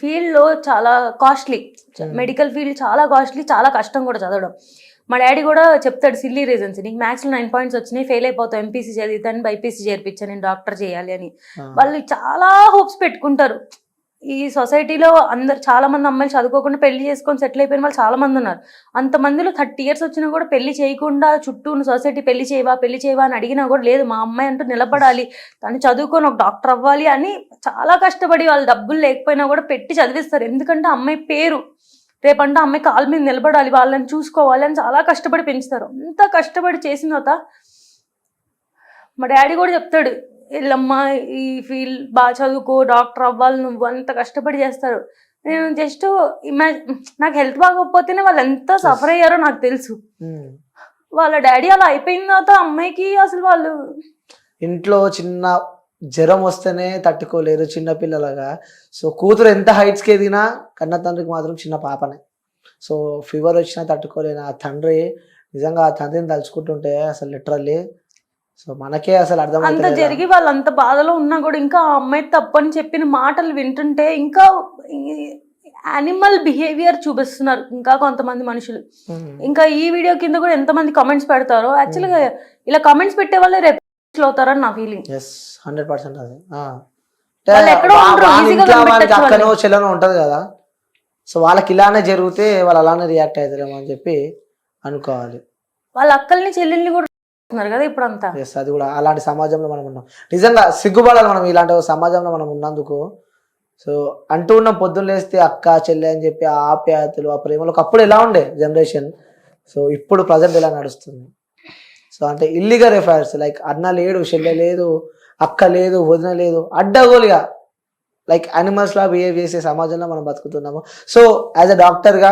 ఫీల్డ్లో చాలా costly. Medical field చాలా కాస్ట్లీ చాలా కష్టం కూడా చదవడం. మా డాడీ కూడా చెప్తాడు సిల్లీ రీజన్స్. నీకు మ్యాథ్స్లో నైన్ పాయింట్స్ వచ్చినాయి ఫెయిల్ అయిపోతావు ఎంపీసీ చదివితాను బైపీసీ చేర్పించాను నేను డాక్టర్ చేయాలి అని. వాళ్ళు చాలా హోప్స్ పెట్టుకుంటారు. ఈ సొసైటీలో అందరు చాలా మంది అమ్మాయిలు చదువుకోకుండా పెళ్ళి చేసుకొని సెటిల్ అయిపోయిన వాళ్ళు చాలా మంది ఉన్నారు. అంతమందిలో థర్టీ ఇయర్స్ వచ్చినా కూడా పెళ్ళి చేయకుండా చుట్టూ ఉన్న సొసైటీ పెళ్ళి చేయవా పెళ్ళి చేయవా అని అడిగినా కూడా లేదు. మా అమ్మాయి అంటూ నిలబడాలి. తను చదువుకొని ఒక డాక్టర్ అవ్వాలి అని చాలా కష్టపడి వాళ్ళు డబ్బులు లేకపోయినా కూడా పెట్టి చదివిస్తారు. ఎందుకంటే అమ్మాయి పేరు రేపంటే అమ్మాయి కాళ్ళ మీద నిలబడాలి వాళ్ళని చూసుకోవాలి అని చాలా కష్టపడి పెంచుతారు. అంత కష్టపడి చేసిన తర్వాత మా డాడీ కూడా చెప్తాడు వీళ్ళమ్మ ఈ ఫీల్డ్ బాగా చదువుకో డాక్టర్ అవ్వాలి నువ్వు అంత కష్టపడి చేస్తారు. నేను జస్ట్ ఇమా నాకు హెల్త్ బాగోకపోతేనే వాళ్ళు ఎంత సఫర్ అయ్యారో నాకు తెలుసు. ఉమ్. వాళ్ళ డాడీ అలా అయిపోయిన తర్వాత అమ్మాయికి అసలు వాళ్ళు ఇంట్లో చిన్న జ్వరం వస్తేనే తట్టుకోలేరు చిన్న పిల్లలుగా. సో కూతురు ఎంత హైట్స్కి ఎదిగినా కన్న తండ్రికి మాత్రం చిన్న పాపనే. సో ఫీవర్ వచ్చినా తట్టుకోలేని ఆ తండ్రి నిజంగా ఆ తండ్రిని తలుచుకుంటుంటే అసలు లిటరల్లీ సో మనకే అసలు అంత అర్థమైతే జరిగి వాళ్ళు అంత బాధలో ఉన్నా కూడా ఇంకా ఆ అమ్మాయి తప్పని చెప్పిన మాటలు వింటుంటే ఇంకా యానిమల్ బిహేవియర్ చూపిస్తున్నారు ఇంకా కొంతమంది మనుషులు. ఇంకా ఈ వీడియో కింద కూడా ఎంతమంది కామెంట్స్ పెడతారో యాక్చువల్గా ఇలా కామెంట్స్ పెట్టే వాళ్ళే రేపు అవుతారని నా ఫీలింగ్ ఎస్ హండ్రెడ్ పర్సెంట్ అది. అక్కనో. చెల్లనో ఉంటది కదా. సో వాళ్ళకి ఇలానే జరిగితే వాళ్ళు అలానే రియాక్ట్ అవుతారేమో అని చెప్పి అనుకోవాలి. వాళ్ళ అక్కల్ని చెల్లెల్ని కూడా కదా ఇప్పుడు అంతా ఎస్ అది కూడా అలాంటి సమాజంలో మనం ఉన్నాం. నిజంగా సిగ్గుపడాలి మనం ఇలాంటి ఒక సమాజంలో మనం ఉన్నందుకు. సో అంటూ ఉన్న పొద్దున్న లేస్తే అక్క చెల్లె అని చెప్పి ఆ ఆప్యాయతలు ఆ ప్రేమలు అప్పుడు ఎలా ఉండే జనరేషన్ సో ఇప్పుడు ప్రజెంట్ ఎలా నడుస్తుంది? సో అంటే ఇల్లీగల్ ఎఫైర్స్ లైక్ అన్న లేడు చెల్లె లేదు అక్క లేదు వదిన లేదు అడ్డగోలుగా లైక్ అనిమల్స్ లా బిహేవ్ చేసే సమాజంలో మనం బతుకుతున్నాము. సో యాజ్ అ డాక్టర్గా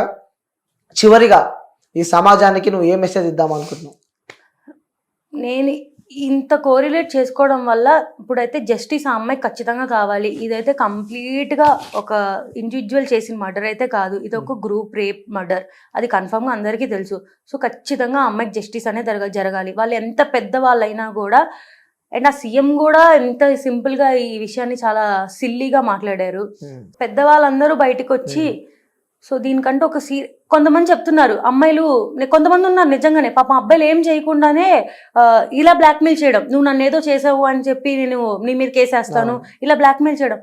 చివరిగా ఈ సమాజానికి నువ్వు ఏ మెసేజ్ ఇద్దాం అనుకుంటున్నావు? నేను ఇంత కోరిలేట్ చేసుకోవడం వల్ల ఇప్పుడైతే జస్టిస్ ఆ అమ్మాయి ఖచ్చితంగా కావాలి. ఇదైతే కంప్లీట్గా ఒక ఇండివిజువల్ చేసిన మర్డర్ అయితే కాదు. ఇది ఒక గ్రూప్ రేప్ మర్డర్ అది కన్ఫర్మ్గా అందరికీ తెలుసు. సో ఖచ్చితంగా ఆ అమ్మాయికి జస్టిస్ అనేది జరగ జరగాలి. వాళ్ళు ఎంత పెద్ద వాళ్ళైనా కూడా అండ్ ఆ సీఎం కూడా ఎంత సింపుల్గా ఈ విషయాన్ని చాలా సిల్లీగా మాట్లాడారు. పెద్దవాళ్ళందరూ బయటకు వచ్చి సో దీనికంటే ఒక సీ కొంతమంది చెప్తున్నారు అమ్మాయిలు కొంతమంది ఉన్నారు నిజంగానే పాపం అబ్బాయిలు ఏం చేయకుండానే ఇలా బ్లాక్మెయిల్ చేయడం. నువ్వు నన్ను ఏదో చేసావు అని చెప్పి నేను నీ మీద కేసేస్తాను ఇలా బ్లాక్మెయిల్ చేయడం.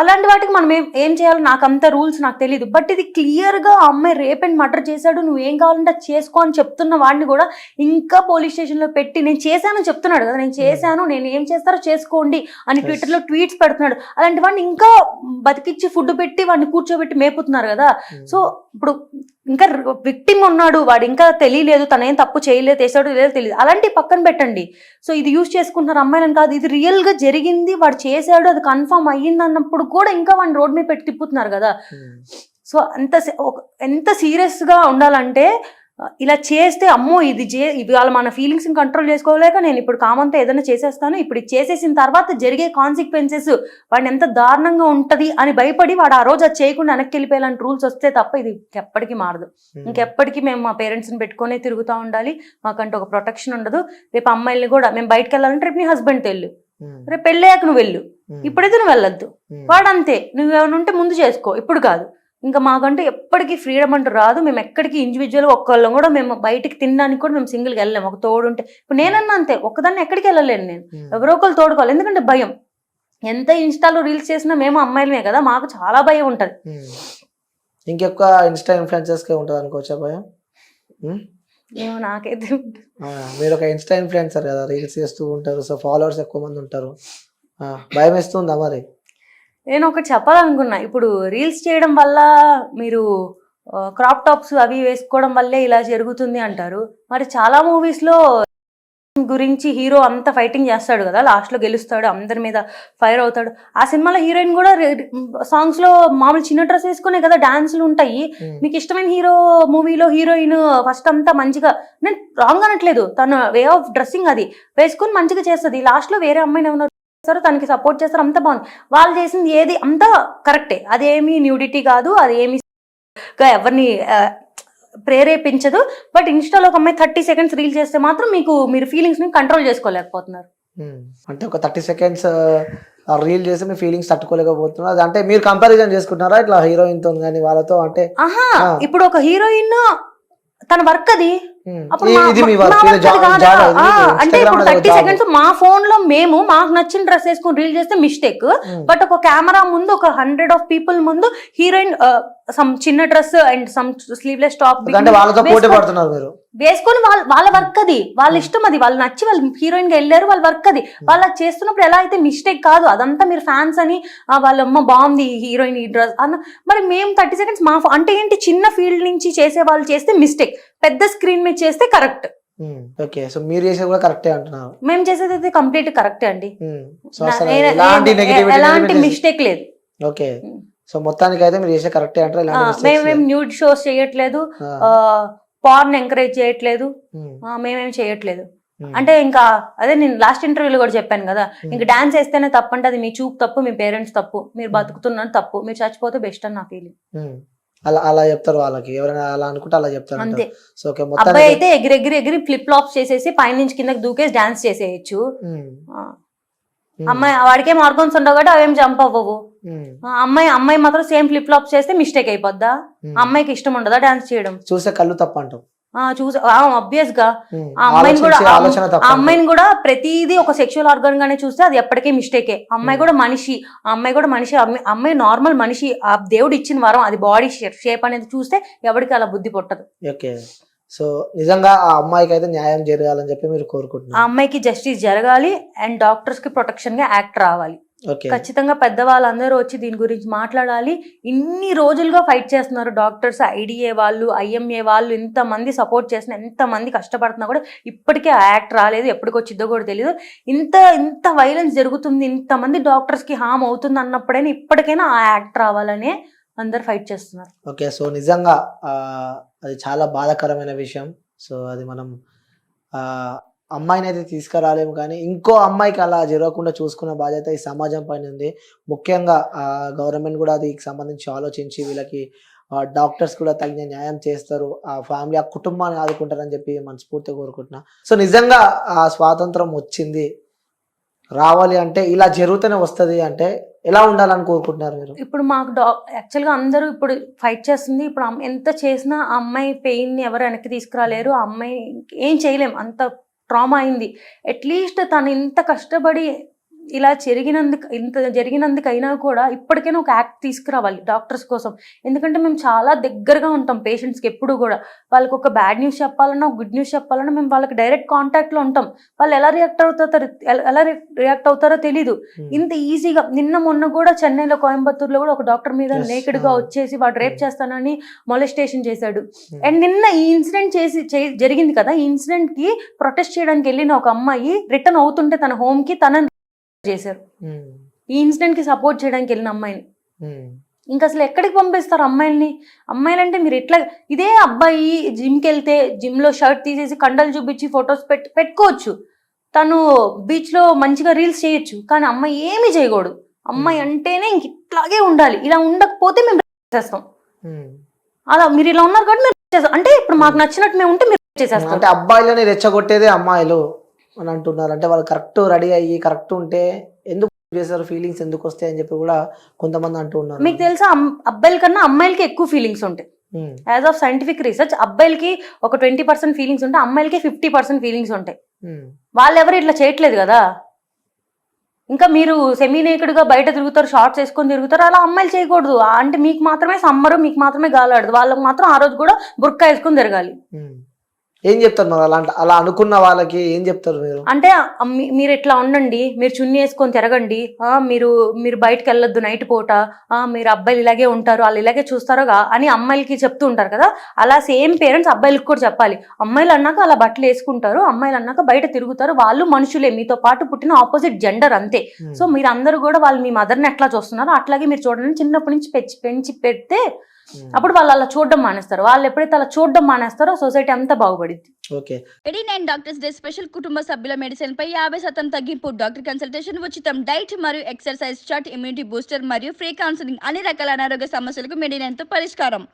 అలాంటి వాటికి మనం ఏం ఏం చేయాలో నాకు అంత రూల్స్ నాకు తెలియదు బట్ ఇది క్లియర్గా అమ్మాయి రేప్ అండ్ మర్డర్ చేశాడు నువ్వు ఏం కావాలంటే అది చేసుకో అని చెప్తున్న వాడిని కూడా ఇంకా పోలీస్ స్టేషన్లో పెట్టి నేను చేశానని చెప్తున్నాడు కదా నేను చేశాను నేను ఏం చేస్తారో చేసుకోండి అని. ట్విట్టర్లో ట్వీట్స్ పెడుతున్నాడు. అలాంటి వాడిని ఇంకా బతికిచ్చి ఫుడ్ పెట్టి వాడిని కూర్చోబెట్టి మేపుతున్నారు కదా. సో ఇప్పుడు ఇంకా విక్టిమ్ ఉన్నాడు వాడు ఇంకా తెలియలేదు తను ఏం తప్పు చేయలేదు చేసాడు లేదో తెలియదు. అలాంటి పక్కన పెట్టండి. సో ఇది యూజ్ చేసుకుంటున్నారు అమ్మాయిలను కాదు ఇది రియల్గా జరిగింది వాడు చేశాడు అది కన్ఫర్మ్ అయ్యింది అన్నప్పుడు కూడా ఇంకా వాడిని రోడ్ మీద పెట్టి తిప్పుతున్నారు కదా. సో అంత ఎంత సీరియస్గా ఉండాలంటే ఇలా చేస్తే అమ్మో ఇది చే ఇవాళ మన ఫీలింగ్స్ కంట్రోల్ చేసుకోలేక నేను ఇప్పుడు కామంతో ఏదైనా చేసేస్తాను. ఇప్పుడు చేసేసిన తర్వాత జరిగే కాన్సిక్వెన్సెస్ వాడిని ఎంత దారుణంగా ఉంటది అని భయపడి వాడు ఆ రోజు అది చేయకుండా వెనక్కి వెళ్ళిపోయేలాంటి రూల్స్ వస్తే తప్ప ఇది ఎప్పటికీ మారదు. ఇంకెప్పటికీ మేము మా పేరెంట్స్ని పెట్టుకొని తిరుగుతూ ఉండాలి. మాకంటే ఒక ప్రొటెక్షన్ ఉండదు. రేపు అమ్మాయిల్ని కూడా మేము బయటకు వెళ్ళాలంటే రేపు నీ హస్బెండ్ వెళ్ళు. రేపు పెళ్ళయ్యాక నువ్వు వెళ్ళు. ఇప్పుడైతే నువ్వు వెళ్ళొద్దు. వాడు అంతే. నువ్వు ఏమైనా ఉంటే ముందు చేసుకో. ఇప్పుడు కాదు. ఇంకా మాకంటూ ఎప్పటికీ ఫ్రీడమ్ అంటూ రాదు. మేము ఎక్కడికి ఇండివిజువల్ ఒక్కళ్ళం కూడా మేము బయటికి తినడానికి కూడా మేము సింగిల్గా వెళ్ళలేము ఒక తోడు ఉంటే ఇప్పుడు నేనన్నా అంతే. ఒక్కదాన్ని ఎక్కడికి వెళ్ళలేను నేను. ఎవరో ఒకరు తోడుకోవాలి. ఎందుకంటే భయం. ఎంత ఇన్స్టాలో రీల్స్ చేసినా మేము అమ్మాయిలమే కదా. మాకు చాలా భయం ఉంటుంది. ఇంకెక్కువ ఇన్స్టా ఇన్ఫ్లుయెన్సర్స్కే ఉంటుంది అనుకోవచ్చా భయం? ఉమ్? ఏమో నాకైతే? మీరు ఒక ఇన్స్టా ఇన్ఫ్లుయెన్సర్ కదా. రీల్స్ చేస్తూ ఉంటారు. సో ఫాలోవర్స్ ఎక్కువ మంది ఉంటారు. ఆ, భయం వేస్తుందా మరి? నేను ఒకటి చెప్పాలనుకున్నా. ఇప్పుడు రీల్స్ చేయడం వల్ల మీరు క్రాప్ టాప్స్ అవి వేసుకోవడం వల్లే ఇలా జరుగుతుంది అంటారు. మరి చాలా మూవీస్లో గురించి హీరో అంత ఫైటింగ్ చేస్తాడు కదా లాస్ట్లో గెలుస్తాడు అందరి మీద ఫైర్ అవుతాడు. ఆ సినిమాలో హీరోయిన్ కూడా సాంగ్స్లో మామూలు చిన్న డ్రెస్ వేసుకునే కదా డాన్సులు ఉంటాయి. మీకు ఇష్టమైన హీరో మూవీలో హీరోయిన్ ఫస్ట్ అంతా మంచిగా నేను రాంగ్ అనట్లేదు. తన వే ఆఫ్ డ్రెస్సింగ్ అది వేసుకొని మంచిగా చేస్తుంది. లాస్ట్లో వేరే అమ్మాయిని ఏమన్నా చేస్తారు తనకి సపోర్ట్ చేస్తారు అంతా బాగుంది. వాళ్ళు చేసింది ఏది అంతా కరెక్టే అదేమి న్యూడిటీ కాదు అది ఏమి గా ఎవరిని ప్రేరేపించదు. బట్ ఇన్స్టాలో ఒక అమ్మాయి థర్టీ సెకండ్స్ రీల్ చేస్తే మాత్రం మీకు మీరు ఫీలింగ్స్ని కంట్రోల్ చేసుకోలేకపోతున్నారు. అంటే ఒక థర్టీ సెకండ్స్ రీల్ చేసి మీ ఫీలింగ్స్ తట్టుకోలేకపోతున్నారు. అంటే మీరు కంపారిజన్ చేసుకుంటున్నారా? ఇట్లా హీరోయిన్తో కానీ వాళ్ళతో అంటే. ఇప్పుడు ఒక హీరోయిన్ తన వర్క్ అది. అంటే ఇప్పుడు థర్టీ సెకండ్స్ మా ఫోన్లో మేము మాకు నచ్చిన డ్రెస్ వేసుకుని రీల్ చేస్తే మిస్టేక్ బట్ ఒక కెమెరా ముందు ఒక హండ్రెడ్ ఆఫ్ పీపుల్ ముందు హీరోయిన్ సమ్ చిన్న dress and some sleeveless top వాళ్ళతో పోటీ పడుతున్నారు మీరు? వేసుకొని వాళ్ళ వాళ్ళ వర్క్ అది. వాళ్ళ ఇష్టం అది. వాళ్ళు నచ్చి వాళ్ళు హీరోయిన్గా వెళ్ళారు వాళ్ళ వర్క్ అది. వాళ్ళు అది చేస్తున్నప్పుడు ఎలా అయితే మిస్టేక్ కాదు అదంతా మీరు ఫ్యాన్స్ అని ఆ, వాళ్ళ అమ్మ బాగుంది హీరోయిన్ ఈ డ్రెస్ అన్న. మరి మేము థర్టీ సెకండ్స్ మా అంటే ఏంటి? చిన్న ఫీల్డ్ నుంచి చేసే వాళ్ళు చేస్తే మిస్టేక్ పెద్ద స్క్రీన్ మీద చేస్తే కరెక్ట్ ఓకే సో మీరు చేసేది కూడా కరెక్టే అంటున్నారు మేము చేసేది అయితే కంప్లీట్ కరెక్టే అండి. నెగిటివిటీ ఎలాంటి మిస్టేక్ లేదు. ఓకే సో మొత్తానికి అయితే మీరు చేసే కరెక్టే అంటారు? మేము న్యూడ్ షోస్ చేయట్లేదు. పార్న్ ఎంకరేజ్ చేయట్లేదు. మేమేం చేయట్లేదు. అంటే ఇంకా అదే నేను లాస్ట్ ఇంటర్వ్యూలో కూడా చెప్పాను కదా. ఇంకా డాన్స్ వేస్తేనే తప్పు అంటే అది మీ చూపు తప్పు మీ పేరెంట్స్ తప్పు మీరు బతుకుతున్నారు తప్పు మీరు చచ్చిపోతే బెస్ట్ అని నా ఫీలింగ్. అలా అలా చెప్తారు వాళ్ళకి. ఎవరైనా అలా అనుకుంటే అలా చెప్తారు అంతే. సో ఓకే అబ్బాయి మొత్తానికి అయితే ఎగిరి ఎగిరి ఎగిరి ఫ్లిప్ ఫ్లాప్స్ చేసేసి పైనుంచి కిందకి దూకేసి డాన్స్ చేసేయచ్చు. అమ్మాయి వాడికేం ఆర్గన్స్ ఉండవు కాబట్టి అవేం జంప్ అవ్వవు. అమ్మాయి అమ్మాయి మాత్రం సేమ్ ఫ్లిప్ ఫ్లాప్స్ చేస్తే మిస్టేక్ అయిపోద్దా? అమ్మాయికి ఇష్టం ఉండదా డాన్స్ చేయడం? చూసే కళ్ళు తప్ప చూసి అబ్వియస్గా ఆ అమ్మాయిని కూడా ఆ. అమ్మాయిని కూడా ప్రతిదీ ఒక సెక్షువల్ ఆర్గన్ గానే చూస్తే అది ఎప్పటికీ మిస్టేకే. అమ్మాయి. కూడా మనిషి. ఆ అమ్మాయి కూడా మనిషి. అమ్మాయి- నార్మల్ మనిషి. ఆ దేవుడు ఇచ్చిన వరం అది బాడీ షేప్ అనేది చూస్తే ఎవరికి అలా బుద్ధి పుట్టదు. సో నిజంగా ఆ అమ్మాయికి అయితే న్యాయం జరగాలని చెప్పి మీరు ఆ కోరుకుంటున్నారు అమ్మాయికి జస్టిస్ జరగాలి అండ్ డాక్టర్స్కి ప్రొటెక్షన్గా యాక్ట్ రావాలి. ఖచ్చితంగా పెద్దవాళ్ళందరూ వచ్చి దీని గురించి మాట్లాడాలి. ఇన్ని రోజులుగా ఫైట్ చేస్తున్నారు డాక్టర్స్ ఐడిఏ వాళ్ళు ఐఎంఏ వాళ్ళు ఇంతమంది సపోర్ట్ చేసిన ఎంతమంది కష్టపడుతున్నా కూడా ఇప్పటికే ఆ యాక్ట్ రాలేదు ఎప్పటికి వచ్చిద్దో కూడా తెలియదు ఇంత ఇంత వైలెన్స్ జరుగుతుంది ఇంతమంది డాక్టర్స్కి హామ్ అవుతుంది అన్నప్పుడైనా ఇప్పటికైనా ఆ యాక్ట్ రావాలనే అందరు ఫైట్ చేస్తున్నారు. ఓకే సో నిజంగా అది చాలా బాధాకరమైన విషయం. సో అది మనం అమ్మాయిని అయితే తీసుకురాలేము కానీ ఇంకో అమ్మాయికి అలా జరగకుండా చూసుకున్న బాధ్యత ఈ సమాజం పైన ఉంది. ముఖ్యంగా గవర్నమెంట్ కూడా దీనికి సంబంధించి ఆలోచించి వీళ్ళకి డాక్టర్స్ కూడా తగిన న్యాయం చేస్తారు. ఆ ఫ్యామిలీ ఆ కుటుంబాన్ని ఆదుకుంటారని చెప్పి మనస్ఫూర్తిగా కోరుకుంటున్నా. సో నిజంగా ఆ స్వాతంత్రం వచ్చింది. రావాలి అంటే ఇలా జరుగుతూనే వస్తుంది అంటే ఎలా ఉండాలని కోరుకుంటున్నారు మీరు? ఇప్పుడు మాకు డా యాక్చువల్గా అందరూ ఇప్పుడు ఫైట్ చేస్తుంది. ఇప్పుడు ఎంత చేసినా ఆ అమ్మాయి పెయిన్ ఎవరు వెనక్కి తీసుకురాలేరు. ఆ అమ్మాయి ఏం చేయలేం. అంత ట్రామా అయింది. అట్లీస్ట్ తను ఇంత కష్టపడి ఇలా జరిగినందుకు ఇంత జరిగినందుకైనా కూడా ఇప్పటికైనా ఒక యాక్ట్ తీసుకురావాలి డాక్టర్స్ కోసం. ఎందుకంటే మేము చాలా దగ్గరగా ఉంటాం పేషెంట్స్కి ఎప్పుడు కూడా. వాళ్ళకి ఒక బ్యాడ్ న్యూస్ చెప్పాలన్నా గుడ్ న్యూస్ చెప్పాలన్నా మేము వాళ్ళకి డైరెక్ట్ కాంటాక్ట్లో ఉంటాం. వాళ్ళు ఎలా రియాక్ట్ అవుతారో ఎలా రియాక్ట్ అవుతారో తెలీదు. ఇంత ఈజీగా నిన్న మొన్న కూడా చెన్నైలో కోయంబత్తూరులో కూడా ఒక డాక్టర్ మీద Yes, నేకెడ్గా ah. వచ్చేసి వాడు రేప్. చేస్తానని మొలెస్టేషన్ చేశాడు. అండ్ నిన్న ఈ ఇన్సిడెంట్ చేసి చే- జరిగింది కదా ఈ ఇన్సిడెంట్కి ప్రొటెస్ట్ చేయడానికి వెళ్ళిన ఒక అమ్మాయి రిటర్న్ అవుతుంటే తన హోమ్కి తనని చేశారు. ఈ ఇన్సిడెంట్కి సపోర్ట్ చేయడానికి వెళ్ళిన అమ్మాయిని. ఇంకా అసలు ఎక్కడికి పంపిస్తారు అమ్మాయిల్ని? అమ్మాయిలంటే మీరు ఎట్లా ఇదే అబ్బాయి జిమ్కి వెళ్తే జిమ్లో షర్ట్ తీసేసి కండలు చూపించి ఫొటోస్ పెట్ పెట్టుకోవచ్చు. తను బీచ్లో మంచిగా రీల్స్ చేయొచ్చు. కానీ అమ్మాయి ఏమీ చేయకూడదు. అమ్మాయి. అంటేనే ఇంక ఇట్లాగే ఉండాలి. ఇలా ఉండకపోతే మేము చేస్తాం. అలా మీరు ఇలా ఉన్నారు కాబట్టి మేము అంటే ఇప్పుడు మాకు నచ్చినట్టు మేము ఉంటే మీరు చేసేస్తాం. అంటే అబ్బాయిలని రెచ్చగొట్టేదే అమ్మాయిలు. అని అంటున్నారు. అంటే వాళ్ళు కరెక్ట్ రెడీ అయ్యి కరెక్ట్ ఉంటే ఎందుకు చేస్తారు ఫీలింగ్స్ ఎందుకు వస్తాయి అని చెప్పి కూడా కొంతమంది అంటూ ఉన్నారు. మీకు తెలుసా అబ్బాయిల కన్నా అమ్మాయిలకి ఎక్కువ ఫీలింగ్స్ ఉంటాయి. యాజ్ ఆఫ్ సైంటిఫిక్ రీసెర్చ్ అబ్బాయిలకి ఒక ట్వంటీ పర్సెంట్ ఫీలింగ్స్ ఉంటాయి అమ్మాయిలకి ఫిఫ్టీ పర్సెంట్ ఫీలింగ్స్ ఉంటాయి. వాళ్ళు ఎవరు ఇట్లా చేయట్లేదు కదా? ఇంకా మీరు సెమీ నేకుడుగా బయట తిరుగుతారు షార్ట్స్ వేసుకొని తిరుగుతారు అలా అమ్మాయిలు చేయకూడదు. అంటే మీకు మాత్రమే సమ్మరు మీకు మాత్రమే గాలాడదు వాళ్ళకి మాత్రం ఆ రోజు కూడా బుర్కా వేసుకొని తిరగాలి. ఏం చెప్తారు మరి అలా అలా అనుకున్న వాళ్ళకి ఏం చెప్తారు మీరు? అంటే మీరు ఇట్లా ఉండండి మీరు చున్నీ వేసుకొని తిరగండి ఆ, మీరు మీరు బయటకు వెళ్ళొద్దు నైట్ పూట ఆ, మీరు అబ్బాయిలు ఇలాగే ఉంటారు వాళ్ళు ఇలాగే చూస్తారో గా- అని అమ్మాయిలకి చెప్తూ ఉంటారు కదా అలా సేమ్ పేరెంట్స్ అబ్బాయిలకి కూడా చెప్పాలి. అమ్మాయిలు అన్నాక అలా బట్టలు వేసుకుంటారు అమ్మాయిలు అన్నాక బయట తిరుగుతారు వాళ్ళు మనుషులే మీతో పాటు పుట్టిన ఆపోజిట్ జెండర్ అంతే. ఉమ్, సో మీరు అందరూ కూడా వాళ్ళు మీ మదర్ని ఎట్లా చూస్తున్నారో అట్లాగే మీరు చూడండి చిన్నప్పటి నుంచి పెంచి పెంచి పెడితే. అప్పుడు వాళ్ళు అలా చూడడం మానేస్తారు. వాళ్ళు ఎప్పుడైతే అలా చూడడం మానేస్తారో సొసైటీ అంతా బాగుపడింది okay. Nine doctors day special కుటుంబ సభ్యుల మెడిసిన్ పై యాభై శాతం తగ్గింపు డాక్టర్ కన్సల్టేషన్ ఉచితం డైట్ మరియు ఎక్సర్సైజ్ చార్ట్ ఇమ్యూనిటీ బూస్టర్ మరియు ఫ్రీ కౌన్సిలింగ్ అన్ని రకాల అనారోగ్య సమస్యలకు మెడినైన్తో పరిష్కారం.